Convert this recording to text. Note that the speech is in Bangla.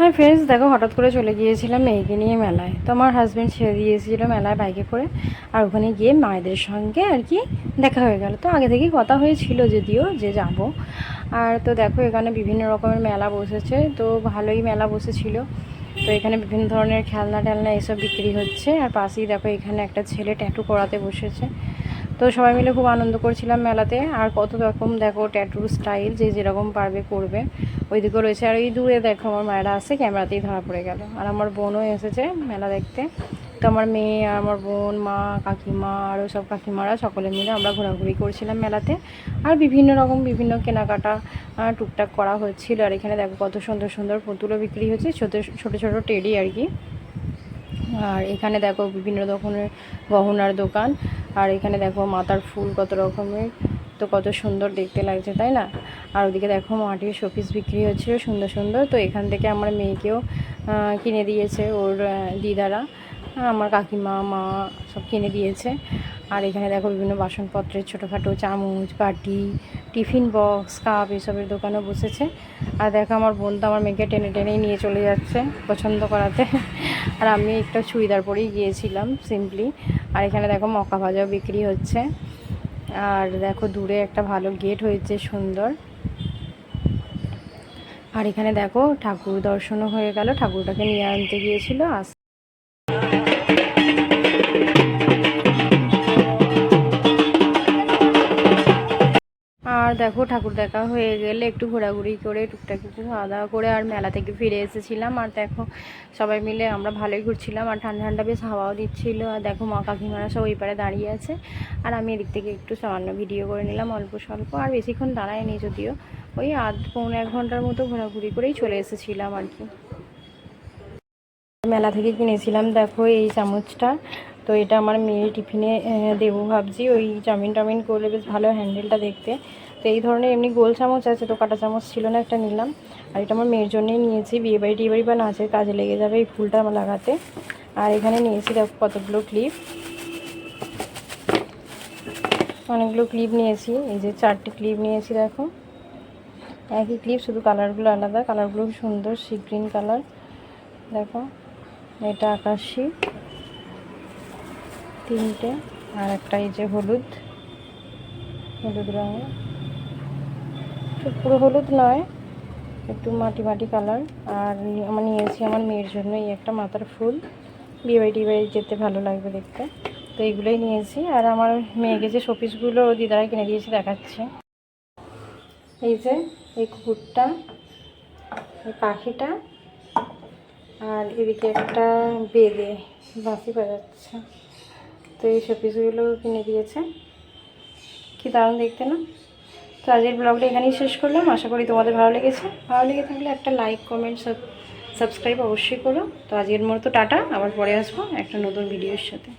হ্যাঁ ফ্রেন্ডস দেখো, হঠাৎ করে চলে গিয়েছিলাম মেয়েকে নিয়ে মেলায়। তো আমার হাজব্যান্ড ছেড়ে দিয়েছিল মেলায় বাইকে করে। আর ওখানে গিয়ে মায়েদের সঙ্গে আর কি দেখা হয়ে গেল। তো আগে থেকেই কথা হয়েছিল যদিও যে যাব। আর তো দেখো, এখানে বিভিন্ন রকমের মেলা বসেছে। তো ভালোই মেলা বসেছিল। তো এখানে বিভিন্ন ধরনের খেলনা টেলনা এসব বিক্রি হচ্ছে। আর পাশেই দেখো, এখানে একটা ছেলে ট্যাটু করাতে বসেছে। তো সবাই মিলে খুব আনন্দ করছিলাম মেলাতে। আর কত রকম দেখো ট্যাটুর স্টাইল যে যেরকম পারবে করবে। ওইদিকেও রয়েছে আর এই দূরে দেখো আমার মায়েরা আছে, ক্যামেরাতেই ধরা পড়ে গেল। আর আমার বোনও এসেছে মেলা দেখতে। তো আমার মেয়ে আর আমার বোন, মা, কাকিমা আরও সব কাকিমারা সকলে মিলে আমরা ঘোরাঘুরি করছিলাম মেলাতে। আর বিভিন্ন রকম বিভিন্ন কেনাকাটা টুকটাক করা হচ্ছিল। আর এখানে দেখো কত সুন্দর সুন্দর পুতুলও বিক্রি হচ্ছে, ছোটো ছোটো ছোটো টেডি আর কি। আর এখানে দেখো বিভিন্ন রকমের গহনার দোকান। আর এখানে দেখো মাথার ফুল কত রকমের, তো কত সুন্দর দেখতে লাগছে, তাই না? আর ওদিকে দেখো মাটির শোপিস বিক্রি হচ্ছিল সুন্দর সুন্দর, তো এখান থেকে আমার মেয়েকেও কিনে দিয়েছে ওর দিদারা, আমার কাকিমা, মা, সব কিনে দিয়েছে। আর এখানে দেখো বিভিন্ন বাসনপত্রের ছোটোখাটো চামচ, বাটি, টিফিন বক্স, কাপ এসবের দোকানও বসেছে। আর দেখো আমার বোন তো আমার মেয়েকে টেনে টেনেই নিয়ে চলে যাচ্ছে পছন্দ করাতে। আর আমি একটা চুড়িদার পরেই গিয়েছিলাম, সিম্পলি। আর এখানে দেখো মকা ভাজাও বিক্রি হচ্ছে। আর দেখো দূরে একটা ভালো গেট হয়েছে, সুন্দর। আর এখানে দেখো ঠাকুর দর্শনও হয়ে গেল। ঠাকুরটাকে নিয়ে আনতে গিয়েছিল, আস দেখো, ঠাকুর দেখা হয়ে গেলে একটু ঘোরাঘুরি করে, টুকটাক একটু খাওয়া দাওয়া করে আর মেলা থেকে ফিরে এসেছিলাম। আর দেখো, সবাই মিলে আমরা ভালোই ঘুরছিলাম। আর ঠান্ডা ঠান্ডা বেশ হাওয়াও দিচ্ছিল। আর দেখো, মা কাকিমারা সব ওই পারে দাঁড়িয়ে আছে। আর আমি এদিক থেকে একটু সামান্য ভিডিও করে নিলাম, অল্প স্বল্প। আর বেশিক্ষণ দাঁড়ায়নি যদিও। ওই আধ, পৌনে এক ঘণ্টার মতো ঘোরাঘুরি করেই চলে এসেছিলাম আর কি। মেলা থেকে কিনেছিলাম, দেখো, এই চামচটা। তো এটা আমার মেয়ের টিফিনে দেবো ভাবছি। ওই চাউমিন টাউমিন করলে বেশ ভালো হ্যান্ডেলটা দেখতে। তো এই ধরনের এমনি গোল চামচ আছে তো কাটা চামচ ছিল না একটা নিলাম। আর এটা আমার মেয়ের জন্যই নিয়েছি। বিয়ে বাড়ি টিয়ে বাড়ি বা নাচের কাজে লেগে যাবে এই ফুলটা আমার লাগাতে। আর এখানে নিয়েছি দেখো কতগুলো ক্লিপ অনেকগুলো ক্লিপ নিয়েছি। এই যে চারটি ক্লিপ নিয়েছি দেখো। একই ক্লিপ শুধু কালারগুলো আলাদা। কালারগুলো সুন্দর সি গ্রিন কালার দেখো, এটা আকাশি। তিনটে, আর একটা এই যে হলুদ হলুদ রঙের তো পুরো হলুদ নয়, একটু মাটি মাটি কালার। আর আমার নিয়েছি আমার মেয়ের জন্য এই একটা মাথার ফুল। বিয়ে বাড়ি টিয়ে বাড়ি যেতে ভালো লাগবে দেখতে। তো এইগুলোই নিয়েছি। আর আমার মেয়েকে যে শোপিসগুলো দিদারা কিনে দিয়েছে, দেখাচ্ছে। এই যে, এই কুকুরটা, এই পাখিটা, আর এদিকে একটা বেদে বাঁশি বাজাচ্ছে। তো এই সব পিসগুলো কিনে দিয়েছে। কি দারুণ দেখতে না? তো আজকের ব্লগটা এখানেই শেষ করলাম। আশা করি তোমাদের ভালো লেগেছে। ভালো লেগে থাকলে একটা লাইক কমেন্ট সাবস্ক্রাইব অবশ্যই করো। তো আজকের মতো টাটা। আবার পরে আসব একটা নতুন ভিডিওর সাথে।